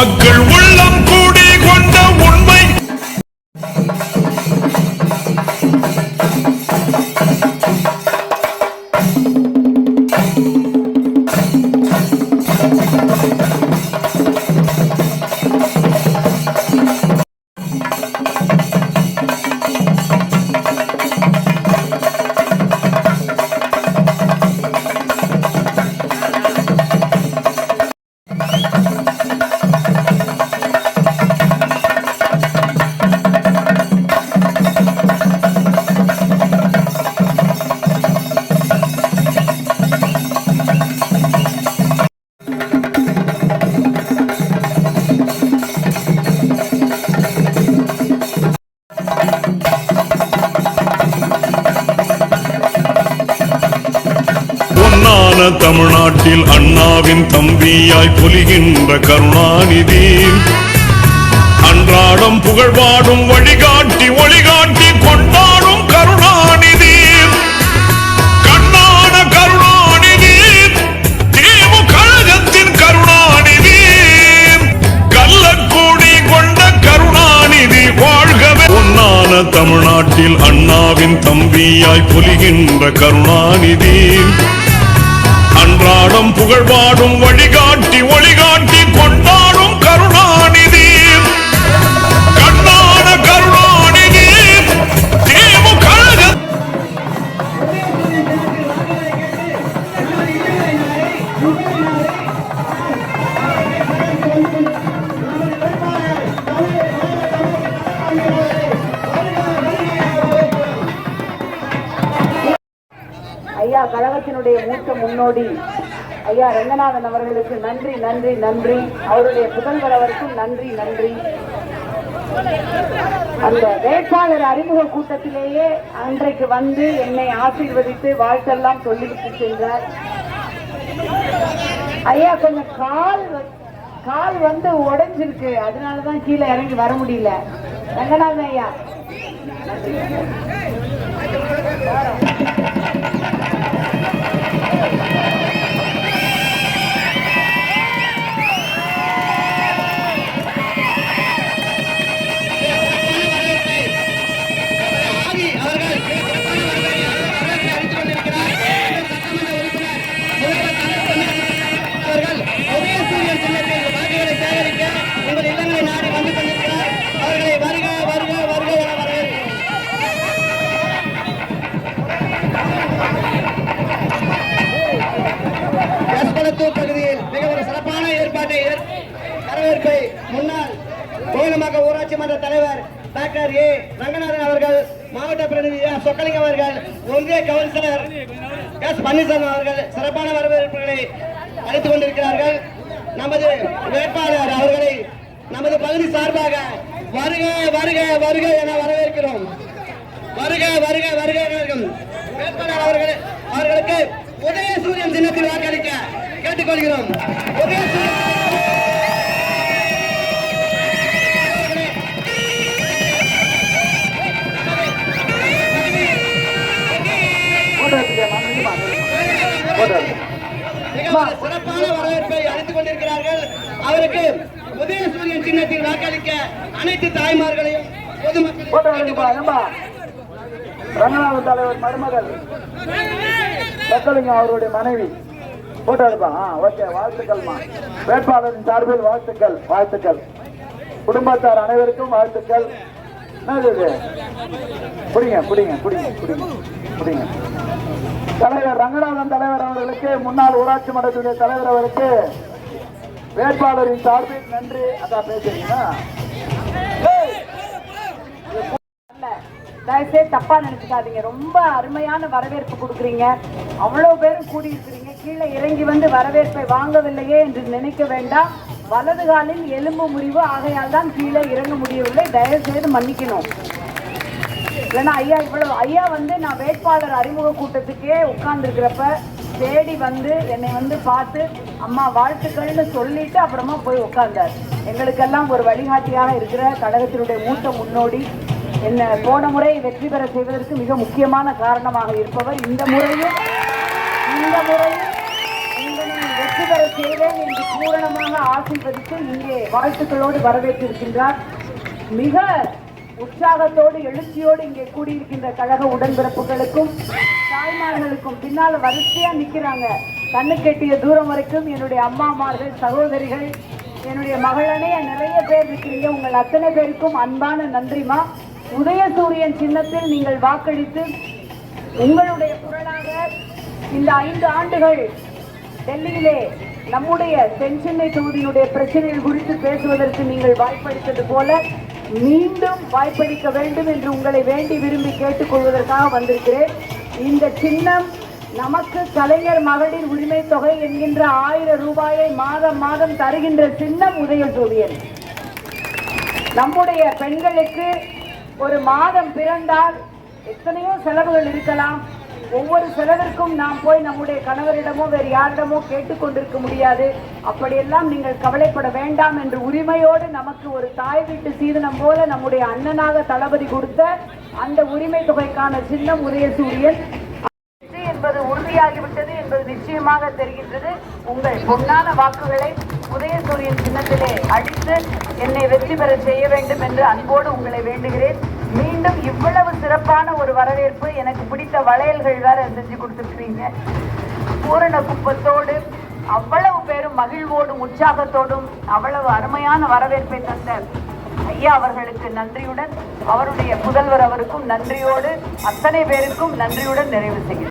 மக்கள் தமிழ்நாட்டில் அண்ணாவின் தம்பியாய் பொலிகின்ற கருணாநிதி. அன்றாடம் புகழ்பாடும் வழிகாட்டி ஒளிகாட்டி கொண்டாடும் கருணாநிதி. கண்ணான கருணாநிதி திமுக கழகத்தின் கருணாநிதி. கள்ளக்கூடி கொண்ட கருணாநிதி வாழ்கவே. பொன்னான தமிழ்நாட்டில் அண்ணாவின் தம்பியாய் பொலிகின்ற கருணாநிதி. அன்றாடம் புகழ்பாடும் வழிகாட்டி கழகத்தினுடைய மூத்த முன்னோடி ஐயா ரங்கநாதன் அவர்களுக்கு நன்றி நன்றி நன்றி. அவருடைய புதல்வர் அவருக்கும் நன்றி நன்றி. அந்த வேட்பாளர் அறிமுக கூட்டத்திலேயே அன்றைக்கு வந்து என்னை ஆசீர்வதித்து வாழ்த்தெல்லாம் சொல்லிவிட்டு சென்றார். ஐயா கொஞ்சம் கால் கால் வந்து உடைஞ்சிருக்கு. அதனாலதான் கீழே இறங்கி வர முடியல. ரங்கநாதன் ஐயா. கோயிலமாக்க ஊராட்சி மன்ற தலைவர் டாக்டர் ஏ. ரங்கநாதன் அவர்கள் மாவட்ட பிரதிநிதி எஸ். சொக்கலிங்கம் அவர்கள் ஒன்றிய கவுன்சிலர் எஸ். பன்னீர்செல்வம் அவர்கள் சிறப்பான வரவேற்புகளை அளித்துக் கொண்டிருக்கிறார்கள். நமது வேட்பாளர் அவர்களை நமது பகுதி சார்பாக வருக வருக வருக என வரவேற்கிறோம். வருக வருக வருக வேட்பாளர் அவர்கள் அவர்களுக்கு உதய சூரியன் தினத்தில் வாக்களிக்க கேட்டுக்கொள்கிறோம். உதய சூரியன் வரவேற்பை அளித்துக் கொண்டிருக்கிறார்கள். அவருக்கு உதயசூரியன் சின்னத்தில் வாக்களிக்க அனைத்து தாய்மார்களையும் பொதுமக்கள் தலைவர் மருமகள். சொக்கலிங்கம் அவருடைய மனைவி. போட்டோ எடுப்பா ஆ ஓகே வாழ்த்துக்கள்மா வேட்பாளரின் சார்பில் வாழ்த்துக்கள் வாழ்த்துக்கள். குடும்பத்தார் அனைவருக்கும் வாழ்த்துக்கள். என்னது புடிங்க புடிங்க புடிங்க புடிங்க புடிங்க. தலைவர் ரங்கநாதன் தலைவர் அவர்களுக்கு முன்னாள் ஊராட்சி மன்றத்துடைய தலைவர் அவருக்கு வேட்பாளரின் சார்பில் நன்றி. அதான் பேசுறீங்களா? ஏய், தயவுசெய்து தப்பா நினைச்சுக்காதீங்க. ரொம்ப அருமையான வரவேற்பு கொடுக்குறீங்க. அவ்வளவு பேரும் கூடி இருக்கிறீங்க கீழே இறங்கி வந்து வரவேற்பை வாங்கவில்லையே என்று நினைக்க வேண்டாம். வலது காலில் எலும்பு முறிவு. ஆகையால் தான் கீழே இறங்க முடியவில்லை. தயவு செய்து மன்னிக்கணும். இல்லைன்னா ஐயா இவ்வளவு ஐயா வந்து நான் வேட்பாளர் அறிமுக கூட்டத்துக்கே உட்கார்ந்துருக்கிறப்ப தேடி வந்து என்னை வந்து பார்த்து அம்மா வாழ்த்துக்கள்னு சொல்லிட்டு அப்புறமா போய் உட்கார்ந்தார். எங்களுக்கெல்லாம் ஒரு வழிகாட்டியாக இருக்கிற கழகத்தினுடைய மூத்த முன்னோடி. என்ன போன முறை வெற்றி பெற செய்வதற்கு மிக முக்கியமான காரணமாக இருப்பவர் இந்த முறையும் இந்த முறையும் வெற்றி பெற செய்வேன் என்று பூரணமாக ஆசீர்வதித்து இங்கே வாழ்த்துக்களோடு வரவேற்றிருக்கின்றார். மிக உற்சாகத்தோடு எழுச்சியோடு இங்கே கூடியிருக்கின்ற கழக உடன்பிறப்புகளுக்கும் தாய்மார்களுக்கும் பின்னால் வரிசையா நிக்கிறாங்க. கண்ணு கெட்டிய தூரம் வரைக்கும் என்னுடைய அம்மாமார்கள் சகோதரிகள் என்னுடைய மகளனே நிறைய பேர் இருக்கிறீங்க. உங்கள் அத்தனை பேருக்கும் அன்பான நன்றிமா உதயசூரியன் சின்னத்தில் நீங்கள் வாக்களித்து உங்களுடைய குரலாக இந்த ஐந்து ஆண்டுகள் டெல்லியிலே நம்முடைய தென்சென்னை தொகுதியினுடைய பிரச்சனைகள் குறித்து பேசுவதற்கு நீங்கள் வாய்ப்பளித்தது போல மீண்டும் வாய்ப்பளிக்க வேண்டும் என்று உங்களை வேண்டி விரும்பி கேட்டுக்கொள்வதற்காக வந்திருக்கிறேன். இந்த சின்னம் நமக்கு கலைஞர் மகளிர் உரிமை தொகை என்கின்ற ஆயிரம் ரூபாயை மாதம் மாதம் தருகின்ற சின்னம் உதயசூரியன் நம்முடைய பெண்களுக்கு ஒரு மாதம் பிறந்தால் எத்தனையோ செலவுகள் இருக்கலாம். ஒவ்வொரு செலவிற்கும் நாம் போய் நம்முடைய கணவரிடமோ வேறு யாரிடமோ கேட்டுக்கொண்டிருக்க முடியாது. அப்படியெல்லாம் நீங்கள் கவலைப்பட வேண்டாம் என்று உரிமையோடு நமக்கு ஒரு தாய் வீட்டு சீதனம் போல நம்முடைய அண்ணனாக தளபதி கொடுத்த அந்த உரிமை தொகைக்கான சின்னம் உதயசூரியன் வெற்றி என்பது உறுதியாகிவிட்டது என்பது நிச்சயமாக தெரிகின்றது. உங்கள் பொன்னான வாக்குகளை உதயசூரியன் சின்னத்திலே அடித்து என்னை வெற்றி பெற செய்ய வேண்டும் என்று அன்போடு உங்களை வேண்டுகிறேன். மீண்டும் இவ்வளவு சிறப்பான ஒரு வரவேற்பு எனக்கு பிடித்த வளையல்கள் வேற செஞ்சு கொடுத்துருக்கீங்க. பூரண குப்பத்தோடு அவ்வளவு பேரும் மகிழ்வோடும் உற்சாகத்தோடும் அவ்வளவு அருமையான வரவேற்பை தந்த ஐயா அவர்களுக்கு நன்றியுடன் அவருடைய புதல்வர் அவருக்கும் நன்றியோடு அத்தனை பேருக்கும் நன்றியுடன் நிறைவு செய்கிறேன்.